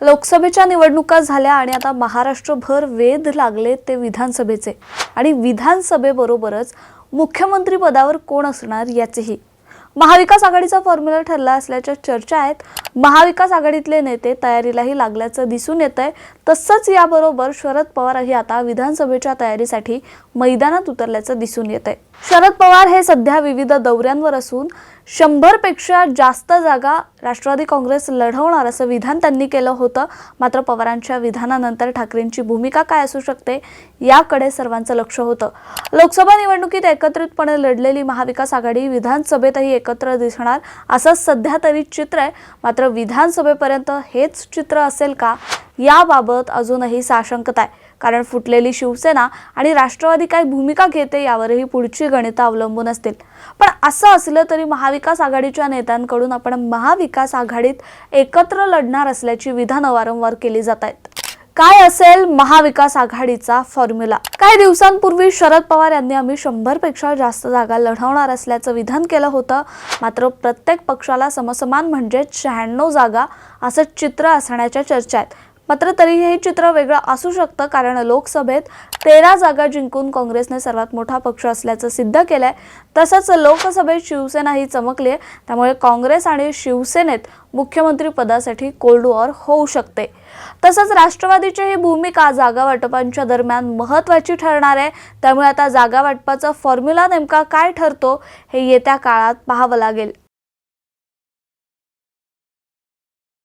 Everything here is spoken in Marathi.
लोकसभेच्या निवडणुका झाल्या आणि आता महाराष्ट्रभर वेध लागले ते विधानसभेचे. आणि विधानसभेबरोबरच मुख्यमंत्री पदावर कोण असणार याचेही महाविकास आघाडीचा फॉर्म्युला ठरला असल्याच्या चर्चा आहेत. महाविकास आघाडीतले नेते तयारीलाही लागल्याचं दिसून येत आहे तसंच याबरोबर शरद पवारही आता विधानसभेच्या तयारीसाठी मैदानात उतरल्याचं दिसून येत आहे शरद पवार हे सध्या विविध दौऱ्यांवर असून शंभरपेक्षा जास्त जागा राष्ट्रवादी काँग्रेस लढवणार असं विधान त्यांनी केलं होतं. मात्र पवारांच्या विधानानंतर ठाकरेंची भूमिका काय असू शकते याकडे सर्वांचं लक्ष होतं. लोकसभा निवडणुकीत एकत्रितपणे लढलेली महाविकास आघाडी विधानसभेतही एकत्र दिसणार? असं सध्या तरी चित्र आहे. मात्र विधानसभेपर्यंत हेच चित्र असेल का? याबाबत अजूनही साशंकता आहे. कारण फुटलेली शिवसेना आणि राष्ट्रवादी काय भूमिका घेते यावरही पुढची गणितं अवलंबून असतील. पण असं असलं तरी महाविकास आघाडीच्या नेत्यांकडून आपण महाविकास आघाडीत एकत्र लढणार असल्याची विधानं वारंवार केली जात आहेत. काय असेल महाविकास आघाडीचा फॉर्म्युला काही दिवसांपूर्वी शरद पवार यांनी आम्ही शंभरपेक्षा जास्त जागा लढवणार असल्याचं विधान केलं होतं. मात्र प्रत्येक पक्षाला समसमान म्हणजे शहाण्णव जागा असं चित्र असण्याच्या चर्चा आहेत मात्र तरीही हे चित्र वेगळं असू शकतं कारण लोकसभेत तेरा जागा जिंकून काँग्रेसने सर्वात मोठा पक्ष असल्याचं सिद्ध केलंय. तसंच लोकसभेत शिवसेना ही चमकली आहे त्यामुळे काँग्रेस आणि शिवसेनेत मुख्यमंत्री पदासाठी कोल्ड वॉर होऊ शकते. तसंच राष्ट्रवादीची ही भूमिका जागा वाटपांच्या दरम्यान महत्त्वाची ठरणार आहे. त्यामुळे आता जागा वाटपाचा फॉर्म्युला नेमका काय ठरतो हे येत्या काळात पाहावं लागेल.